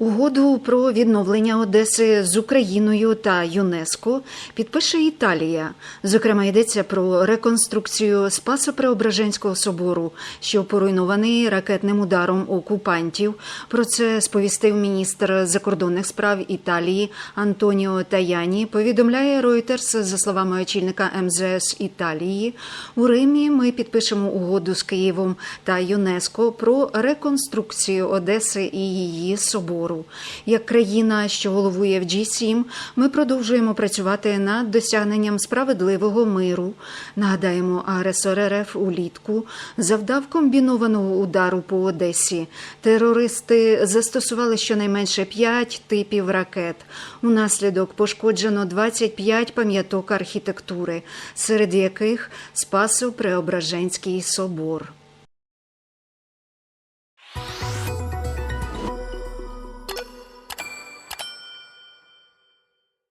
Угоду про відновлення Одеси з Україною та ЮНЕСКО підпише Італія. Зокрема, йдеться про реконструкцію Спасо-Преображенського собору, що поруйнований ракетним ударом окупантів. Про це сповістив міністр закордонних справ Італії Антоніо Таяні. Повідомляє Reuters, за словами очільника МЗС Італії. У Римі ми підпишемо угоду з Києвом та ЮНЕСКО про реконструкцію Одеси і її собору. Як країна, що головує в G7, ми продовжуємо працювати над досягненням справедливого миру. Нагадаємо, агресор РФ улітку завдав комбінованого удару по Одесі. Терористи застосували щонайменше 5 типів ракет. Унаслідок пошкоджено 25 пам'яток архітектури, серед яких Спасо-Преображенський собор.